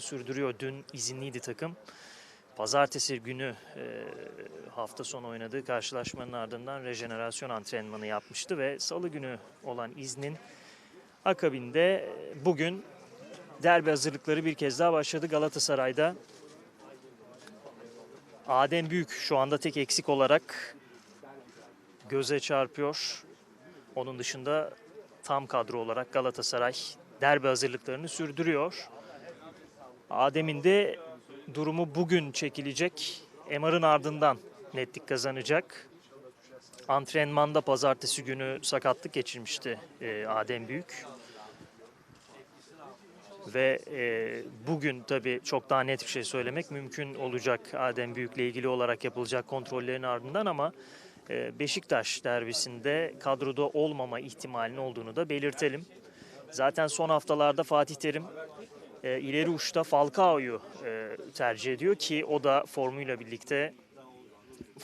sürdürüyor. Dün izinliydi takım. Pazartesi günü e, hafta sonu oynadığı karşılaşmanın ardından rejenerasyon antrenmanı yapmıştı ve salı günü olan iznin akabinde e, bugün derbi hazırlıkları bir kez daha başladı Galatasaray'da. Adem Büyük şu anda tek eksik olarak göze çarpıyor. Onun dışında tam kadro olarak Galatasaray derbi hazırlıklarını sürdürüyor. Adem'in de durumu bugün çekilecek. MR'ın ardından netlik kazanacak. Antrenmanda pazartesi günü sakatlık geçirmişti e, Adem Büyük. Ve e, bugün tabii çok daha net bir şey söylemek mümkün olacak Adem Büyük'le ilgili olarak yapılacak kontrollerin ardından ama e, Beşiktaş derbisinde kadroda olmama ihtimalinin olduğunu da belirtelim. Zaten son haftalarda Fatih Terim e, ileri uçta Falcao'yu e, tercih ediyor ki o da formuyla birlikte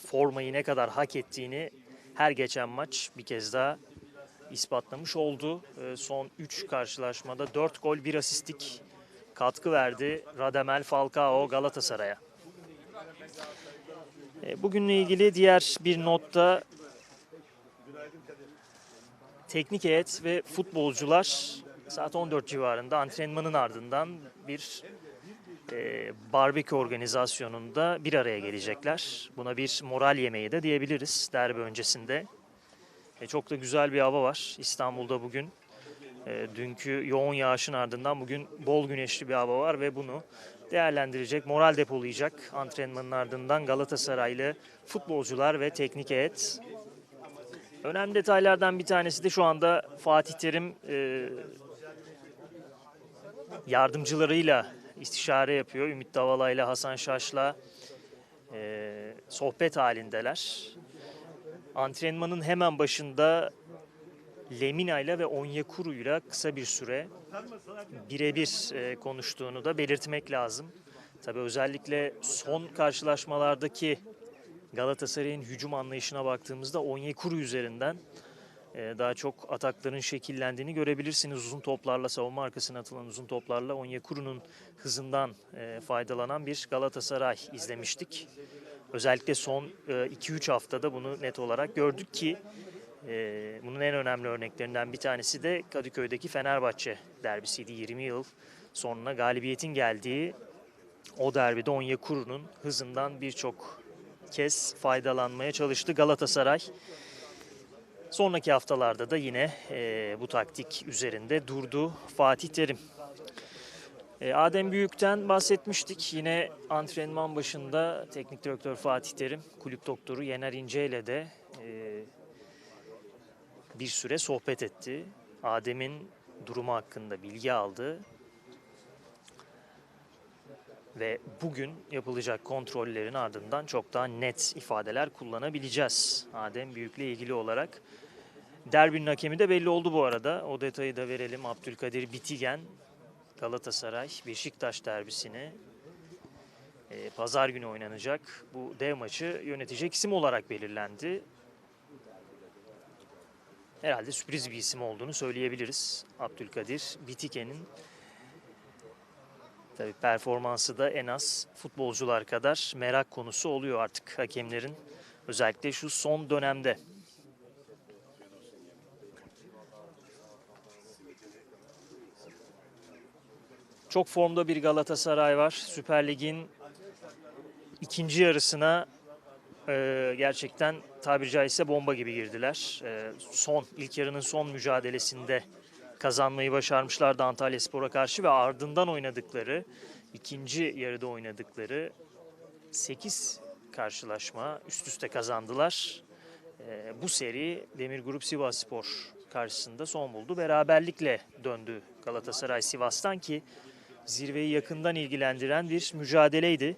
formayı ne kadar hak ettiğini her geçen maç bir kez daha ispatlamış oldu. E, son 3 karşılaşmada 4 gol 1 asistlik katkı verdi Radamel Falcao Galatasaray'a. E, bugünle ilgili diğer bir notta teknik heyet ve futbolcular saat 14 civarında antrenmanın ardından bir e, barbekü organizasyonunda bir araya gelecekler. Buna bir moral yemeği de diyebiliriz derbi öncesinde. E, çok da güzel bir hava var İstanbul'da bugün. E, dünkü yoğun yağışın ardından bugün bol güneşli bir hava var ve bunu değerlendirecek, moral depolayacak antrenmanın ardından Galatasaraylı futbolcular ve teknik heyet. Önemli detaylardan bir tanesi de şu anda Fatih Terim e, yardımcılarıyla istişare yapıyor. Ümit Davala ile Hasan Şaş'la e, sohbet halindeler. Antrenmanın hemen başında Lemina ile ve Onyekuru ile kısa bir süre birebir e, konuştuğunu da belirtmek lazım. Tabii özellikle son karşılaşmalardaki Galatasaray'ın hücum anlayışına baktığımızda Onyekuru üzerinden daha çok atakların şekillendiğini görebilirsiniz. Uzun toplarla, savunma arkasına atılan uzun toplarla Onyekuru'nun hızından e, faydalanan bir Galatasaray izlemiştik. Özellikle son 2-3 haftada bunu net olarak gördük ki e, bunun en önemli örneklerinden bir tanesi de Kadıköy'deki Fenerbahçe derbisiydi. 20 yıl sonra galibiyetin geldiği o derbide Onyekuru'nun hızından birçok kez faydalanmaya çalıştı Galatasaray. Sonraki haftalarda da yine e, bu taktik üzerinde durdu Fatih Terim. E, Adem Büyük'ten bahsetmiştik. Yine antrenman başında teknik direktör Fatih Terim, kulüp doktoru Yener İnce ile de e, bir süre sohbet etti. Adem'in durumu hakkında bilgi aldı. Ve bugün yapılacak kontrollerin ardından çok daha net ifadeler kullanabileceğiz. Adem Büyük'le ilgili olarak. Derbinin hakemi de belli oldu bu arada. O detayı da verelim. Abdülkadir Bitigen Galatasaray Beşiktaş derbisini e, pazar günü oynanacak. Bu dev maçı yönetecek isim olarak belirlendi. Herhalde sürpriz bir isim olduğunu söyleyebiliriz. Abdülkadir Bitigen'in tabii performansı da en az futbolcular kadar merak konusu oluyor artık hakemlerin. Özellikle şu son dönemde. Çok formda bir Galatasaray var. Süper Lig'in ikinci yarısına e, gerçekten tabiri caizse bomba gibi girdiler. E, son, ilk yarının son mücadelesinde kazanmayı başarmışlardı Antalya Spor'a karşı ve ardından oynadıkları, ikinci yarıda oynadıkları 8 karşılaşma üst üste kazandılar. E, bu seri Demir Grup Sivas Spor karşısında son buldu. Beraberlikle döndü Galatasaray Sivas'tan ki zirveyi yakından ilgilendiren bir mücadeleydi.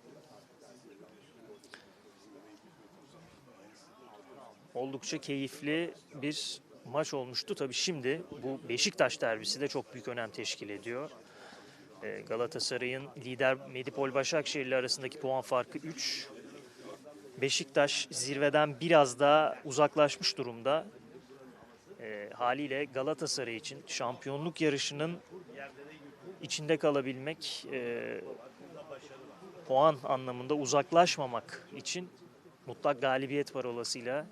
Oldukça keyifli bir maç olmuştu. Tabii şimdi bu Beşiktaş derbisi de çok büyük önem teşkil ediyor. Ee, Galatasaray'ın lider Medipol Başakşehir ile arasındaki puan farkı 3. Beşiktaş zirveden biraz daha uzaklaşmış durumda. Ee, haliyle Galatasaray için şampiyonluk yarışının içinde kalabilmek, e, puan anlamında uzaklaşmamak için mutlak galibiyet parolasıyla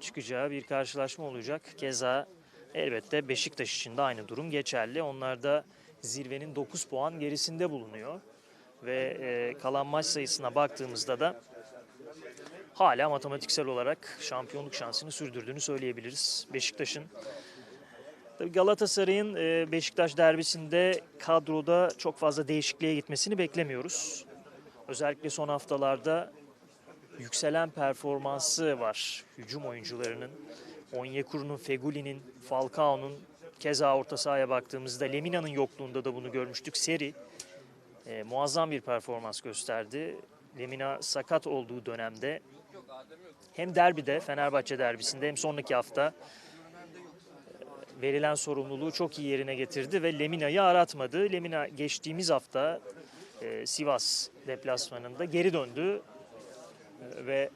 çıkacağı bir karşılaşma olacak. Keza elbette Beşiktaş için de aynı durum geçerli. Onlar da zirvenin 9 puan gerisinde bulunuyor. Ve e, kalan maç sayısına baktığımızda da hala matematiksel olarak şampiyonluk şansını sürdürdüğünü söyleyebiliriz. Beşiktaş'ın Tabii Galatasaray'ın e, Beşiktaş derbisinde kadroda çok fazla değişikliğe gitmesini beklemiyoruz. Özellikle son haftalarda yükselen performansı var hücum oyuncularının. Onyekuru'nun, Feguli'nin, Falcao'nun keza orta sahaya baktığımızda Lemina'nın yokluğunda da bunu görmüştük. Seri e, muazzam bir performans gösterdi. Lemina sakat olduğu dönemde hem derbide, Fenerbahçe derbisinde hem sonraki hafta e, verilen sorumluluğu çok iyi yerine getirdi ve Lemina'yı aratmadı. Lemina geçtiğimiz hafta e, Sivas deplasmanında geri döndü ve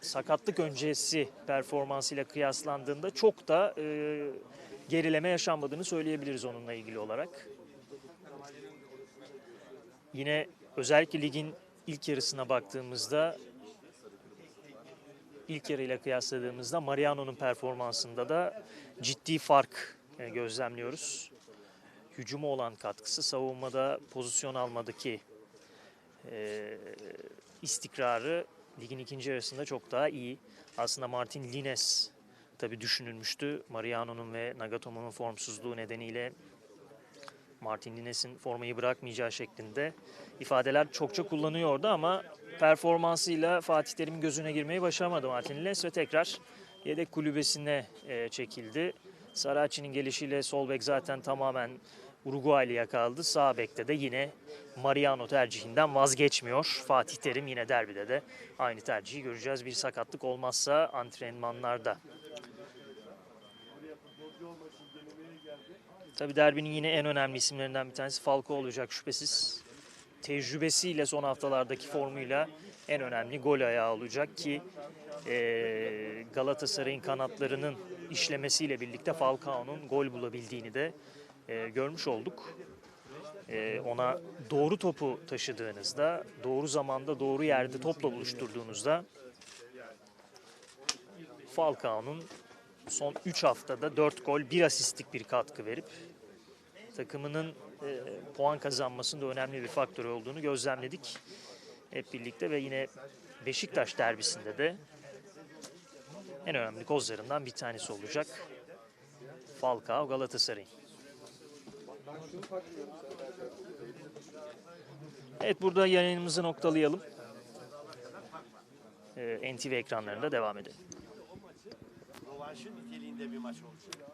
sakatlık öncesi performansıyla kıyaslandığında çok da e, gerileme yaşanmadığını söyleyebiliriz onunla ilgili olarak. Yine özellikle ligin ilk yarısına baktığımızda ilk yarıyla kıyasladığımızda Mariano'nun performansında da ciddi fark e, gözlemliyoruz. Hücuma olan katkısı, savunmada pozisyon almadaki e, istikrarı ligin ikinci yarısında çok daha iyi. Aslında Martin Lines tabii düşünülmüştü. Mariano'nun ve Nagatomo'nun formsuzluğu nedeniyle Martin Lines'in formayı bırakmayacağı şeklinde ifadeler çokça kullanıyordu ama performansıyla Fatih Terim'in gözüne girmeyi başaramadı Martin Lines ve tekrar yedek kulübesine e, çekildi. Saracchi'nin gelişiyle sol bek zaten tamamen Uruguaylı'ya kaldı. Sağ bekte de yine Mariano tercihinden vazgeçmiyor. Fatih Terim yine derbide de aynı tercihi göreceğiz. Bir sakatlık olmazsa antrenmanlarda. Tabii derbinin yine en önemli isimlerinden bir tanesi Falco olacak şüphesiz. Tecrübesiyle son haftalardaki formuyla en önemli gol ayağı olacak ki eee, Galatasaray'ın kanatlarının işlemesiyle birlikte Falcao'nun gol bulabildiğini de eee, görmüş olduk. Eee, ona doğru topu taşıdığınızda, doğru zamanda, doğru yerde topla buluşturduğunuzda Falcao'nun son 3 haftada 4 gol, 1 asistlik bir katkı verip takımının e, puan kazanmasında önemli bir faktör olduğunu gözlemledik hep birlikte ve yine Beşiktaş derbisinde de en önemli kozlarından bir tanesi olacak. Falcao Galatasaray. Evet burada yayınımızı noktalayalım. Ee, NTV ekranlarında devam edelim. Rövanşın niteliğinde bir maç olacak.